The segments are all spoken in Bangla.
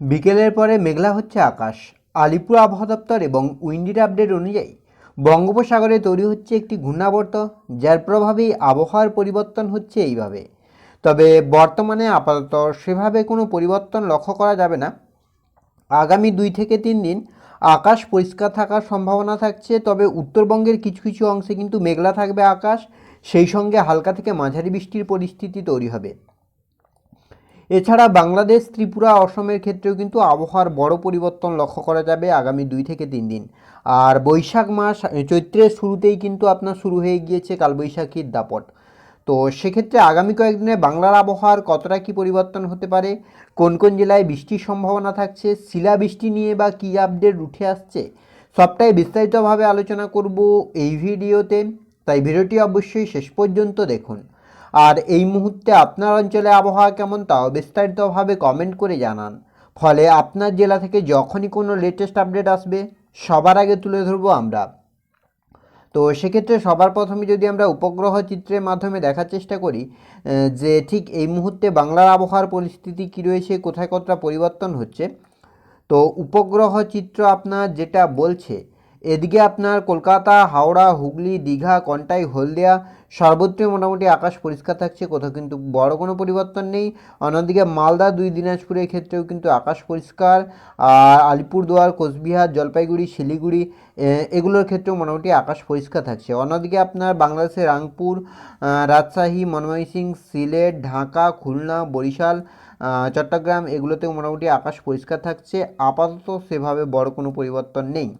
বিকেলের পরে মেঘলা হচ্ছে আকাশ। আলিপুর আবহাওয়া দপ্তর এবং উইন্ডির আপডেট অনুযায়ী বঙ্গোপসাগরে তৈরি হচ্ছে একটি ঘূর্ণাবর্ত, যার প্রভাবেই আবহাওয়ার পরিবর্তন হচ্ছে এইভাবে। তবে বর্তমানে আপাতত সেভাবে কোনো পরিবর্তন লক্ষ্য করা যাবে না। আগামী দুই থেকে তিন দিন আকাশ পরিষ্কার থাকার সম্ভাবনা থাকছে, তবে উত্তরবঙ্গের কিছু কিছু অংশে কিন্তু মেঘলা থাকবে আকাশ। সেই সঙ্গে হালকা থেকে মাঝারি বৃষ্টির পরিস্থিতি তৈরি হবে। এছাড়া বাংলাদেশ, ত্রিপুরা, অসমের ক্ষেত্রেও কিন্তু আবহাওয়ার বড় পরিবর্তন লক্ষ্য করা যাবে আগামী দুই থেকে তিন দিন। আর বৈশাখ মাস চৈত্রের শুরুতেই কিন্তু আপনার শুরু হয়ে গিয়েছে কালবৈশাখীর দাপট। তো সেক্ষেত্রে আগামী কয়েকদিনে বাংলার আবহাওয়ার কতটা কী পরিবর্তন হতে পারে, কোন কোন জেলায় বৃষ্টির সম্ভাবনা থাকছে, শিলাবৃষ্টি নিয়ে বা কী আপডেট উঠে আসছে, সবটাই বিস্তারিতভাবে আলোচনা করব এই ভিডিওতে। তাই ভিডিওটি অবশ্যই শেষ পর্যন্ত দেখুন। আর এই মুহূর্তে আপনার অঞ্চলে আবহাওয়া কেমন তাও বিস্তারিতভাবে কমেন্ট করে জানান। ফলে আপনার জেলা থেকে যখনই কোনো লেটেস্ট আপডেট আসবে, সবার আগে তুলে ধরবো আমরা। তো সেক্ষেত্রে সবার প্রথমে যদি আমরা উপগ্রহ চিত্রের মাধ্যমে দেখার চেষ্টা করি যে ঠিক এই মুহূর্তে বাংলার আবহাওয়ার পরিস্থিতি কী রয়েছে, কোথায় কতটা পরিবর্তন হচ্ছে, তো উপগ্রহ চিত্র আপনার যেটা বলছে এদিকে আপনার কলকাতা, হাওড়া, হুগলি, দীঘা, কন্টাই, হলদিয়া, সর্বত্রই মোটামুটি আকাশ পরিষ্কার থাকছে, কোথাও কিন্তু বড় কোনো পরিবর্তন নেই। অন্যদিকে মালদা, দুই দিনাজপুরের ক্ষেত্রেও কিন্তু আকাশ পরিষ্কার। আর আলিপুরদুয়ার, কোচবিহার, জলপাইগুড়ি, শিলিগুড়ি এগুলোর ক্ষেত্রেও মোটামুটি আকাশ পরিষ্কার থাকছে। অন্যদিকে আপনার বাংলাদেশের রাংপুর রাজশাহী, ময়মনসিংহ, সিলেট, ঢাকা, খুলনা, বরিশাল চট্টগ্রাম, এগুলোতেও মোটামুটি আকাশ পরিষ্কার থাকছে। আপাতত সেভাবে বড় কোনো পরিবর্তন নেই।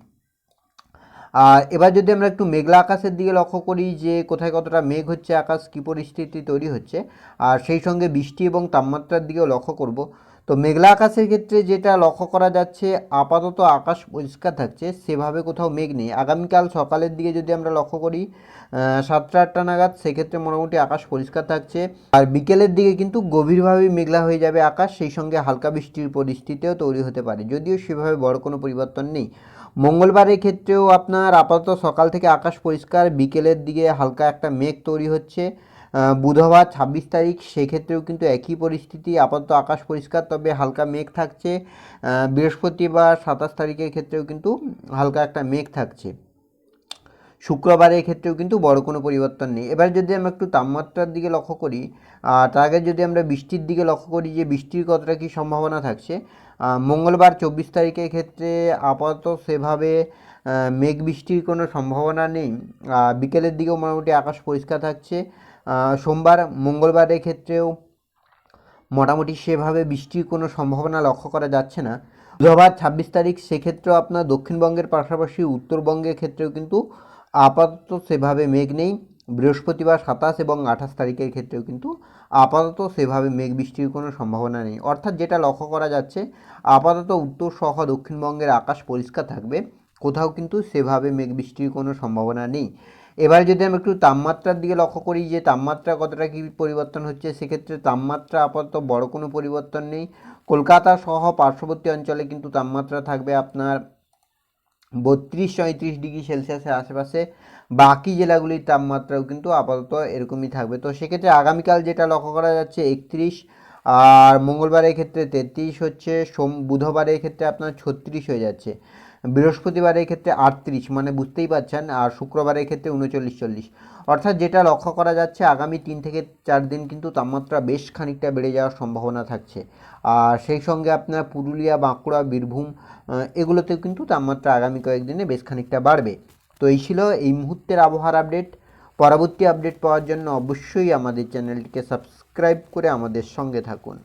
আর এবার যদি আমরা একটু মেঘলা আকাশের দিকে লক্ষ্য করি যে কোথায় কতটা মেঘ হচ্ছে, আকাশ কী পরিস্থিতি তৈরি হচ্ছে, আর সেই সঙ্গে বৃষ্টি এবং তাপমাত্রার দিকেও লক্ষ্য করব। তো মেঘলা আকাশের ক্ষেত্রে যেটা লক্ষ্য করা যাচ্ছে, আপাতত আকাশ পরিষ্কার থাকছে, সেভাবে কোথাও মেঘ নেই। আগামীকাল সকালের দিকে যদি আমরা লক্ষ্য করি সাতটা আটটা নাগাদ, সেক্ষেত্রে মোটামুটি আকাশ পরিষ্কার থাকছে। আর বিকেলের দিকে কিন্তু গভীরভাবে মেঘলা হয়ে যাবে আকাশ, সেই সঙ্গে হালকা বৃষ্টির পরিস্থিতিও তৈরি হতে পারে। যদিও সেভাবে বড় কোনো পরিবর্তন নেই। মঙ্গলবারের ক্ষেত্রেও আপনার আপাতত সকাল থেকে আকাশ পরিষ্কার, বিকেলের দিকে হালকা একটা মেঘ তৈরি হচ্ছে। বুধবার ছাব্বিশ তারিখ, সেক্ষেত্রেও কিন্তু একই পরিস্থিতি, আপাতত আকাশ পরিষ্কার তবে হালকা মেঘ থাকছে। বৃহস্পতিবার সাতাশ তারিখের ক্ষেত্রেও কিন্তু হালকা একটা মেঘ থাকছে। শুক্রবারের ক্ষেত্রেও কিন্তু বড় কোনো পরিবর্তন নেই। এবার যদি আমরা একটু তাপমাত্রার দিকে লক্ষ্য করি তার আগে যদি আমরা বৃষ্টির দিকে লক্ষ্য করি যে বৃষ্টির কতটা কী সম্ভাবনা থাকছে মঙ্গলবার চব্বিশ তারিখের ক্ষেত্রে আপাতত সেভাবে মেঘ বৃষ্টির কোনো সম্ভাবনা নেই। বিকেলের দিকেও মোটামুটি আকাশ পরিষ্কার থাকছে। সোমবার, মঙ্গলবারের ক্ষেত্রেও মোটামুটি সেভাবে বৃষ্টির কোনো সম্ভাবনা লক্ষ্য করা যাচ্ছে না। বুধবার ছাব্বিশ তারিখ সেক্ষেত্রেও আপনার দক্ষিণবঙ্গের পাশাপাশি উত্তরবঙ্গের ক্ষেত্রেও কিন্তু আপাতত সেভাবে মেঘ নেই। বৃহস্পতিবার সাতাশ এবং আঠাশ তারিখের ক্ষেত্রেও কিন্তু আপাতত সেভাবে মেঘ বৃষ্টির কোনো সম্ভাবনা নেই। অর্থাৎ যেটা লক্ষ্য করা যাচ্ছে, আপাতত উত্তর সহ দক্ষিণবঙ্গের আকাশ পরিষ্কার থাকবে, কোথাও কিন্তু সেভাবে মেঘ বৃষ্টির কোনো সম্ভাবনা নেই। এবার যদি আমরা একটু তাপমাত্রার দিকে লক্ষ্য করি, যে তাপমাত্রা কতটা কী পরিবর্তন হচ্ছে, সেক্ষেত্রে তাপমাত্রা আপাতত বড় কোনো পরিবর্তন নেই। কলকাতা সহ পার্শ্ববর্তী অঞ্চলে কিন্তু তাপমাত্রা থাকবে আপনার বত্রিশ চৌত্রিশ ডিগ্রি সেলসিয়াসের আশেপাশে বাকি জেলাগুলির তাপমাত্রাও কিন্তু আপাতত এরকমই থাকবে। তো সেক্ষেত্রে আগামীকাল যেটা লক্ষ্য করা যাচ্ছে, একত্রিশ, আর মঙ্গলবারের ক্ষেত্রে তেত্রিশ হচ্ছে সোম বুধবারের ক্ষেত্রে আপনার ছত্রিশ হয়ে যাচ্ছে। বৃহস্পতিবারের ক্ষেত্রে আটত্রিশ মানে বুঝতেই পারছেন, আর শুক্রবারের ক্ষেত্রে উনচল্লিশ, চল্লিশ। অর্থাৎ যেটা লক্ষ্য করা যাচ্ছে, আগামী তিন থেকে চার দিন কিন্তু তাপমাত্রা বেশ খানিকটা বেড়ে যাওয়ার সম্ভাবনা থাকছে। আর সেই সঙ্গে আপনার পুরুলিয়া, বাঁকুড়া, বীরভূম এগুলোতেও কিন্তু তাপমাত্রা আগামী কয়েকদিনে বেশ খানিকটা বাড়বে। তো এই ছিল এই মুহূর্তের আবহাওয়ার আপডেট। পরবর্তী আপডেট পাওয়ার জন্য অবশ্যই আমাদের চ্যানেলটিকে সাবস্ক্রাইব করে আমাদের সঙ্গে থাকুন।